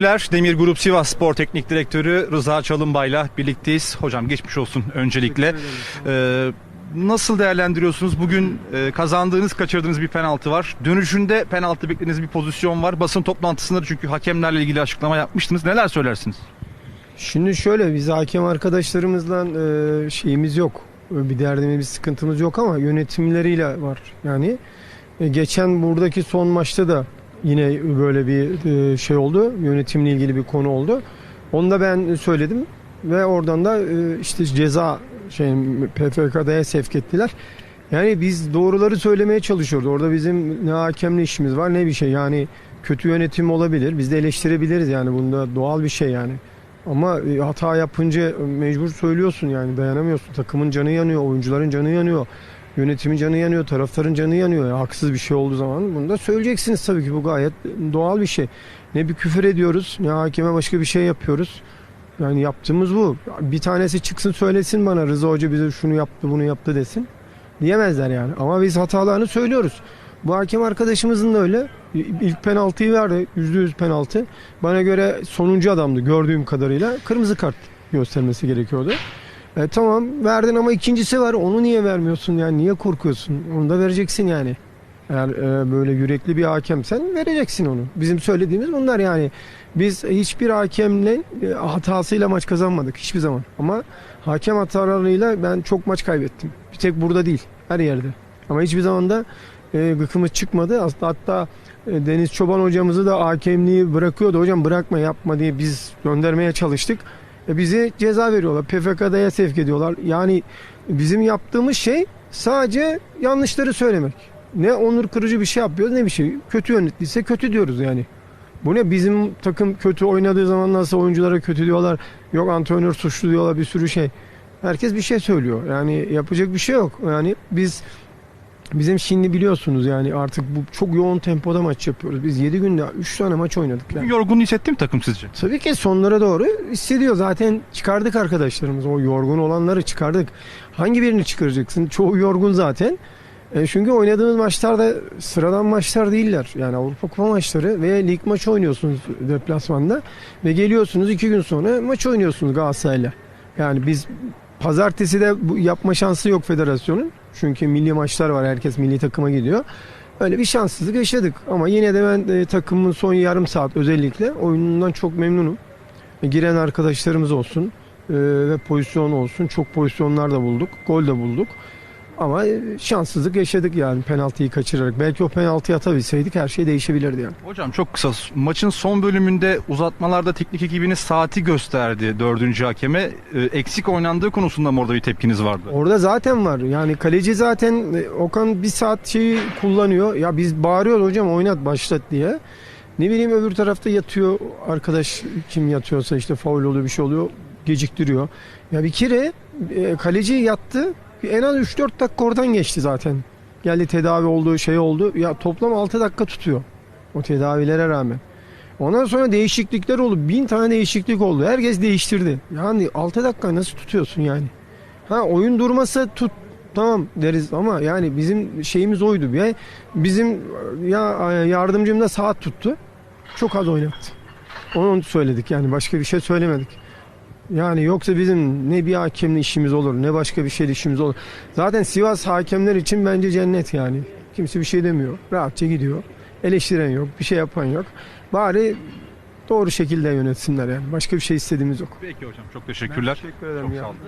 Demir Grup Sivas Spor Teknik Direktörü Rıza Çalınbay'la birlikteyiz. Hocam geçmiş olsun öncelikle. Ee, nasıl değerlendiriyorsunuz? Bugün e, kazandığınız, kaçırdığınız bir penaltı var. Dönüşünde penaltı beklediğiniz bir pozisyon var. Basın toplantısında da çünkü hakemlerle ilgili açıklama yapmıştınız. Neler söylersiniz? Şimdi şöyle biz hakem arkadaşlarımızla e, şeyimiz yok. Bir derdimiz, bir sıkıntımız yok ama yönetimleriyle var. Yani e, geçen buradaki son maçta da yine böyle bir e, şey oldu. Yönetimle ilgili bir konu oldu. Onu da ben söyledim ve oradan da e, işte ceza şey PFK'ya sevk ettiler. Yani biz doğruları söylemeye çalışıyoruz. Orada bizim ne hakemle işimiz var ne bir şey. Yani kötü yönetim olabilir. Biz de eleştirebiliriz yani bunda doğal bir şey yani. Ama e, hata yapınca mecbur söylüyorsun yani dayanamıyorsun. Takımın canı yanıyor, oyuncuların canı yanıyor. Yönetimin canı yanıyor, taraftarın canı yanıyor. Ya, haksız bir şey olduğu zaman bunu da söyleyeceksiniz tabii ki bu gayet doğal bir şey. Ne bir küfür ediyoruz, ne hakeme başka bir şey yapıyoruz. Yani yaptığımız bu. Bir tanesi çıksın söylesin bana Rıza Hoca bize şunu yaptı, bunu yaptı desin. Diyemezler yani. Ama biz hatalarını söylüyoruz. Bu hakem arkadaşımızın da öyle. İlk penaltıyı verdi. %100 penaltı. Bana göre sonuncu adamdı gördüğüm kadarıyla. Kırmızı kart göstermesi gerekiyordu. E, tamam verdin ama ikincisi var. Onu niye vermiyorsun yani? Niye korkuyorsun? Onu da vereceksin yani. Eğer e, böyle yürekli bir hakemsen vereceksin onu. Bizim söylediğimiz bunlar yani. Biz hiçbir hakemle e, hatasıyla maç kazanmadık hiçbir zaman. Ama hakem hatalarıyla ben çok maç kaybettim. Bir tek burada değil, her yerde. Ama hiçbir zaman da e, gıkımız çıkmadı. Aslında hatta e, Deniz Çoban hocamızı da hakemliği bırakıyordu. Hocam bırakma yapma diye biz göndermeye çalıştık. E, bizi ceza veriyorlar. PFK'ya sevk ediyorlar. Yani bizim yaptığımız şey sadece yanlışları söylemek. Ne onur kırıcı bir şey yapıyoruz ne bir şey. Kötü yönettiyse kötü diyoruz yani. Bu ne bizim takım kötü oynadığı zaman nasıl oyunculara kötü diyorlar. Yok antrenör suçlu diyorlar bir sürü şey. Herkes bir şey söylüyor. Yani yapacak bir şey yok. Yani biz bizim şimdi biliyorsunuz yani artık bu çok yoğun tempoda maç yapıyoruz. Biz 7 günde 3 tane maç oynadık. Yani. Yorgun hissetti mi takım sizce? Tabii ki sonlara doğru hissediyor. Zaten çıkardık arkadaşlarımız. O yorgun olanları çıkardık. Hangi birini çıkaracaksın? Çoğu yorgun zaten. E çünkü oynadığımız maçlarda sıradan maçlar değiller. Yani Avrupa Kupa maçları ve lig maçı oynuyorsunuz deplasmanda. Ve geliyorsunuz iki gün sonra maç oynuyorsunuz Galatasaray'la. Yani biz pazartesi de bu yapma şansı yok federasyonun. Çünkü milli maçlar var. Herkes milli takıma gidiyor. Öyle bir şanssızlık yaşadık. Ama yine de ben e, takımın son yarım saat özellikle oyunundan çok memnunum. E, giren arkadaşlarımız olsun e, ve pozisyon olsun. Çok pozisyonlar da bulduk. Gol de bulduk. Ama e, şanssızlık yaşadık yani penaltıyı kaçırarak. Belki o penaltıyı atabilseydik her şey değişebilirdi yani. Hocam çok kısa. Maçın son bölümünde uzatmalarda teknik ekibiniz saati gösterdi dördüncü hakeme. Ee, eksik oynandığı konusunda mı orada bir tepkiniz vardı? Orada zaten var. Yani kaleci zaten e, Okan bir saat şeyi kullanıyor. Ya biz bağırıyoruz hocam oynat başlat diye. Ne bileyim öbür tarafta yatıyor arkadaş kim yatıyorsa işte faul oluyor bir şey oluyor geciktiriyor. Ya bir kere e, kaleci yattı en az 3-4 dakika oradan geçti zaten. Geldi tedavi olduğu şey oldu. Ya toplam 6 dakika tutuyor o tedavilere rağmen. Ondan sonra değişiklikler oldu. Bin tane değişiklik oldu. Herkes değiştirdi. Yani 6 dakika nasıl tutuyorsun yani? Ha oyun durmasa tut tamam deriz ama yani bizim şeyimiz oydu. Ya bizim ya yardımcım da saat tuttu. Çok az oynattı. Onu söyledik yani başka bir şey söylemedik. Yani yoksa bizim ne bir hakemle işimiz olur ne başka bir şeyle işimiz olur. Zaten Sivas hakemler için bence cennet yani. Kimse bir şey demiyor. Rahatça gidiyor. Eleştiren yok, bir şey yapan yok. Bari doğru şekilde yönetsinler yani. Başka bir şey istediğimiz yok. Peki hocam çok teşekkürler. teşekkür ederim Çok ya. sağ olun.